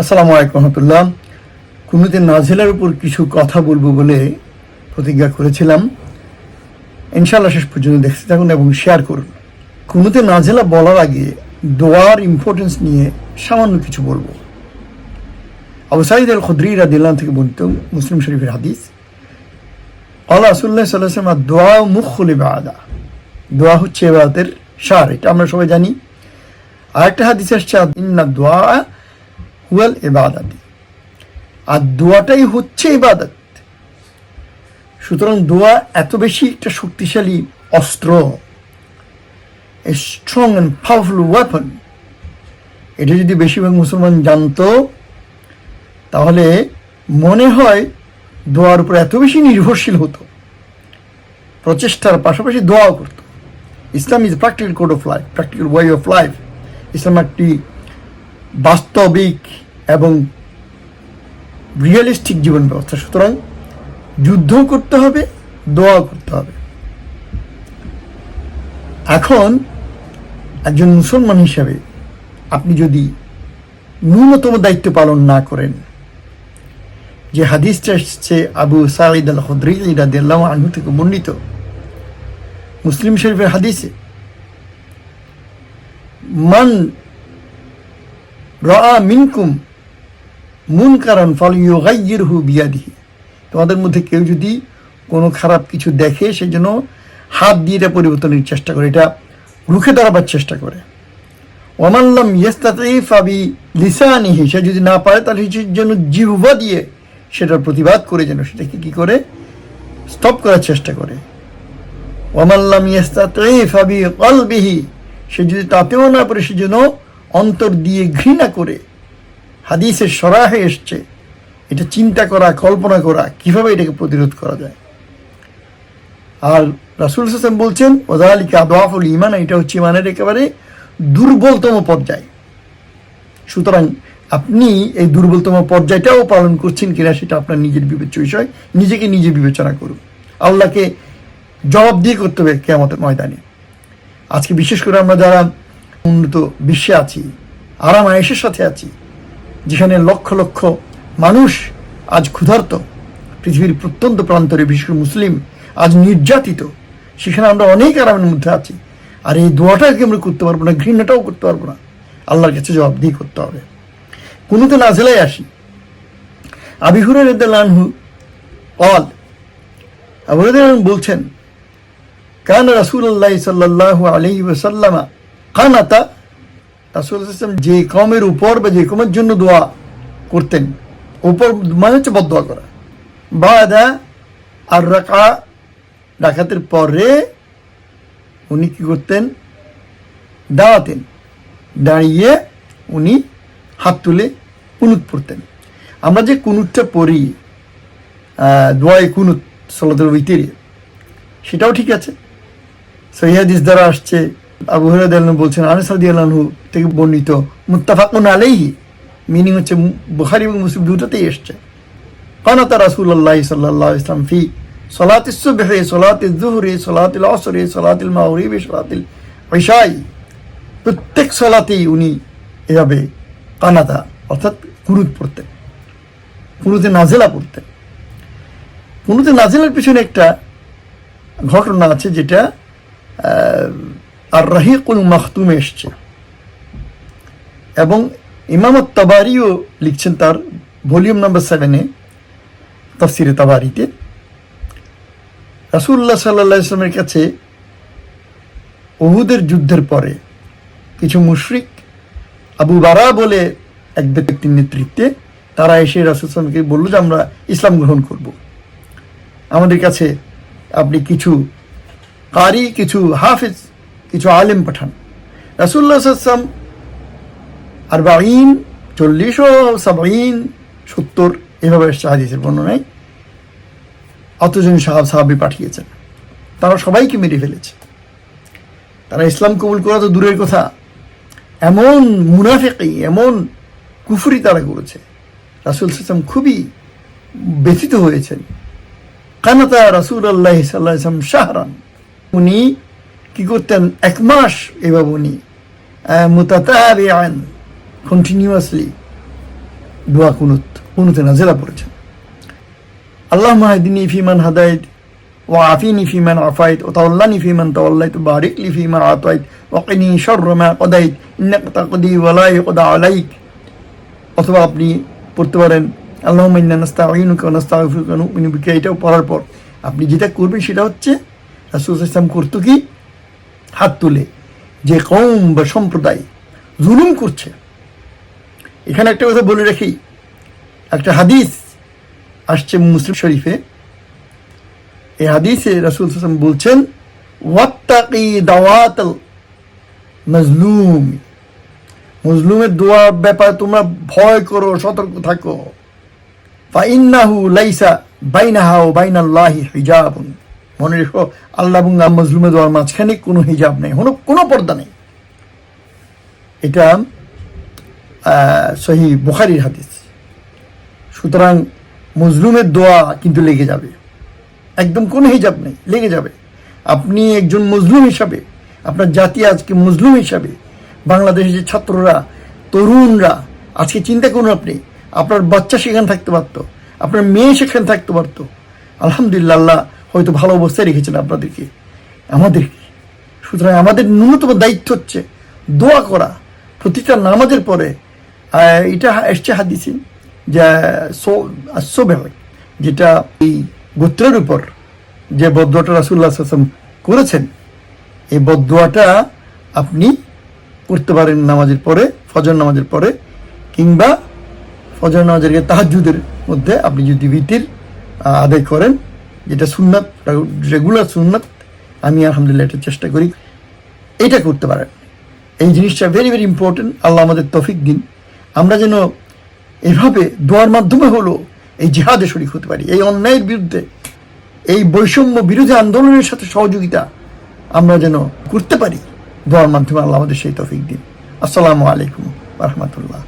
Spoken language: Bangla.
আসসালামু আলাইকুম রহমতুল্লাহ। কুনুতে নাজিলার উপর কিছু কথা বলব বলে প্রতিজ্ঞা করেছিলাম। ইনশাআল্লাহ শেষ পর্যন্ত দেখতে থাকুন এবং শেয়ার করুন। কুনুতে নাজেলা বলার আগে দোয়ার ইম্পর্টেন্স নিয়ে সামান্য কিছু বলব। আবু সাইদ আল খুদ্রি রাদিল্লাহ থেকে বর্ণিত মুসলিম শরীফের হাদিস, আল্লাহ রাসুল্লাহ সাল্লাম আর দোয়া মুখুল ইবাদা দোয়া হচ্ছে এবাদতের সার, এটা আমরা সবাই জানি। আরেকটা হাদিস আসছে দোয়া হুয়াল এবাদাতি আর দোয়াটাই হচ্ছে ইবাদত। সুতরাং দোয়া এত বেশি একটা শক্তিশালী অস্ত্র a strong and powerful weapon এটা যদি বেশিরভাগ মুসলমান জানতো, তাহলে মনে হয় দোয়ার উপর এত বেশি নির্ভরশীল হতো। প্রচেষ্টার পাশাপাশি দোয়াও করতো। Islam is practical code of life practical way of life Islam একটি বাস্তবিক এবং রিয়েলিস্টিক জীবন ব্যবস্থা সুতরাং যুদ্ধও করতে হবে, দোয়াও করতে হবে। এখন একজন মুসলমান হিসাবে আপনি যদি ন্যূনতম দায়িত্ব পালন না করেন, যে হাদিসটা এসছে, আবু সাঈদ আল হদ্রি রাদিয়াল্লাহু আনহু থেকে বর্ণিত, মুসলিম শরীফের হাদিসে, মান রা মিনকুম মুন কারণ ফল ইউগাইয়ের হু বিয়াদিহি। তোমাদের মধ্যে কেউ যদি কোনো খারাপ কিছু দেখে সেই জন্য হাত দিয়ে এটা পরিবর্তনের চেষ্টা করে, এটা রুখে দাঁড়াবার চেষ্টা করে। ওমাল্লাম ইয়েস্তাতিফ আবি লিসানিহি সে যদি না পারে, তাহলে সে যেন জিহ্বা দিয়ে সেটার প্রতিবাদ করে যেন সেটাকে কী করে? স্টপ করার চেষ্টা করে। ওমাল্লাম ইয়েস্তাতিফ আবি কলবিহি সে যদি তাতেও না পারে যেন অন্তর দিয়ে ঘৃণা করে হাদিসের সরাহে এসছে, এটা চিন্তা করা, কল্পনা করা, কীভাবে এটাকে প্রতিরোধ করা যায়? আর রাসুল হাসান বলছেন ওদালিকা আদোয়াফুল ইমান এটা হচ্ছে ইমানের একেবারে দুর্বলতম পর্যায়। সুতরাং আপনি এই দুর্বলতম পর্যায়টাও পালন করছেন কিনা সেটা আপনার নিজের বিবেচ্য বিষয়, নিজেকে নিজে বিবেচনা করুন। আল্লাহকে জবাব দিয়ে করতে হবে কেমতের ময়দানে। আজকে বিশেষ করে আমরা যারা উন্নত বিশ্বে আছি, আরাম আয়েসের সাথে আছি যেখানে লক্ষ লক্ষ মানুষ আজ ক্ষুধার্ত, পৃথিবীর প্রত্যন্ত প্রান্তরে, বিশেষ করে মুসলিম, আজ নির্যাতিত। সেখানে আমরা অনেক আরামের মধ্যে আছি। আর এই দোয়াটাকে আমরা করতে পারব না, ঘৃণাটাও করতে পারব না। আল্লাহর কাছে জবাব দিয়ে করতে হবে। কোনোতে নাজেলাই আসি। আবিহুরের লানহু অল আবুরেদ বলছেন, কান রাসুল্লাহ সাল্লাহ আলী ওসাল্লামা কানাতা রাসুল ইসলাম যে কমের উপর বা যে কমের জন্য দোয়া করতেন, উপর মানে হচ্ছে বদোয়া করা। বাদা আর রাখা ডাকাতের পরে উনি কি করতেন? দাঁড়াতেন দাঁড়িয়ে উনি হাত তুলে কুনুত পড়তেন। আমরা যে কুনুতটা পড়ি দোয়াই কুনুত সলাতের ভিতরে সেটাও ঠিক আছে। সহিদিস দ্বারা আসছে। আবু হরাদ বলছেন আনসাদি আল্লাহু থেকে বর্ণিত মুত্তাফাকুন আলাইহি মিনিং হচ্ছে বুখারি এবং মুসলিম দুটোতেই এসছে। কানাতা রাসূলুল্লাহ সাল্লাল্লাহু আলাইহি ইসলাম ফি সলাত সুবহে, সলাত জুহরি, সলাত আসরে সলাত মাগরিবি সলাত ইশাই প্রত্যেক সলাতেই উনি এভাবে কানাতা, অর্থাৎ কুরুত পড়তেন কুরুতে নাজেলা পড়তেন। কুরুতে নাজেলার পিছনে একটা ঘটনা আছে যেটা আর রাহিকুল মাহতুমে এসছে। এবং ইমামত তাবারিও লিখছেন তার ভলিউম নাম্বার সেভেনে, তফসিরে তাবারিতে। রাসুল্লাহ সাল্লা ইসলামের কাছে ওহুদের যুদ্ধের পরে কিছু মুশরিক আবু বারা বলে এক ব্যক্তির নেতৃত্বে তারা এসে রাসুল ইসলামকে বলল যে, আমরা ইসলাম গ্রহণ করব। আমাদের কাছে আপনি কিছু কারি, কিছু হাফিজ কিছু আলেম পাঠান। রাসুল্লাহ আসলাম আর বাইন চল্লিশ ও সাবাইন সত্তর, এভাবে এসছে বর্ণনায়। অতজন সাহাব সাহাবি পাঠিয়েছেন। তারা সবাইকে মেরে ফেলেছে। তারা ইসলাম কবুল করা তো দূরের কথা। এমন মুনাফেকি, এমন কুফুরি তারা করেছে। রাসুল ইসলাম খুবই ব্যথিত হয়েছেন। কানাতা রাসুল আল্লাহ সাল্লাহ ইসলাম শাহরান। উনি কি করতেন? এক মাস এভাবে উনি মুতাতাবিআন কন্টিনিউয়াসলি দোয়া কুনুত, কুনুতে নাজেলা পড়েছেন। আল্লাহ মাহদিনী ফিমান হাদায়ত ও আফিনি ফিমান আফাইত ও তাল্লানি ফিমান তাওয়াল্লাইত বারিক লি ফিমা আতাইত ওয়াকিনি শাররা মা কদাইত, ইন্নাকা তাকদি ওয়ালা ইউকদা আলাইক। অথবা আপনি পড়তে পারেন আল্লাহ ওয়া নাস্তাগফিরুকা ওয়া নু'মিনু বিকা। এটাও পড়ার পর আপনি যেটা করবেন সেটা হচ্ছে রাসূল ইসলাম করতো কি? হাত তুলে যে কম বা সম্প্রদায় জুলুম করছে। এখানে একটা কথা বলে রাখি। একটা হাদিস আসছে মুসলিম শরীফে। এই হাদিসে রাসুল হাসান বলছেন মজলুম। মজলুমের দোয়ার ব্যাপারে তোমরা ভয় করো, সতর্ক থাকো। ফাইন্নাহু লাইসা বাইনাহা ও বাইনাল্লাহি হিজাবুন। মনে রেখো, আল্লাহ এবং মজলুমের দোয়ার মাঝখানে কোনো হিজাব নেই, কোনো কোনো পর্দা নেই। এটা সহি বুখারির হাদিস। সুতরাং মজলুমের দোয়া কিন্তু লেগে যাবে। একদম কোনো হিজাব নেই, লেগে যাবে। আপনি একজন মজলুম হিসাবে, আপনার জাতি আজকে মজলুম হিসাবে, বাংলাদেশের যে ছাত্ররা, তরুণরা, আজকে চিন্তা করুন আপনি, আপনার বাচ্চা সেখানে থাকতে পারতো, আপনার মেয়ে সেখানে থাকতে পারতো। আলহামদুলিল্লাহ হয়তো ভালো অবস্থায় রেখেছেন আপনাদেরকে। আমাদেরকে সুতরাং আমাদের ন্যূনতম দায়িত্ব হচ্ছে দোয়া করা প্রতিটা নামাজের পরে এটা এসছে হাদিসি যে সোবে যেটা এই গোত্রের উপর যে বদুয়াটা রাসুল্লাহ আসলাম করেছেন এই বদুয়াটা আপনি করতে পারেন নামাজের পরে ফজর নামাজের পরে কিংবা ফজর নামাজের তাহাজুদের মধ্যে আপনি যদি আহ, আদায় করেন যেটা সুন্নাত রেগুলার সুন্নাত, আমি আলহামদুলিল্লাহ এটা চেষ্টা করি। এটা করতে পারেন। এই জিনিসটা ভেরি ভেরি ইম্পর্টেন্ট আল্লাহ আমাদের তফিক দিন। আমরা যেন এভাবে দোয়ার মাধ্যমে হলো এই জিহাদে শরিক হতে পারি। এই অন্যায়ের বিরুদ্ধে, এই বৈষম্য বিরোধী আন্দোলনের সাথে সহযোগিতা আমরা যেন করতে পারি। দোয়ার মাধ্যমে আল্লাহ আমাদের সেই তফিক দিন। আসসালামু আলাইকুম রহমতুল্লাহ।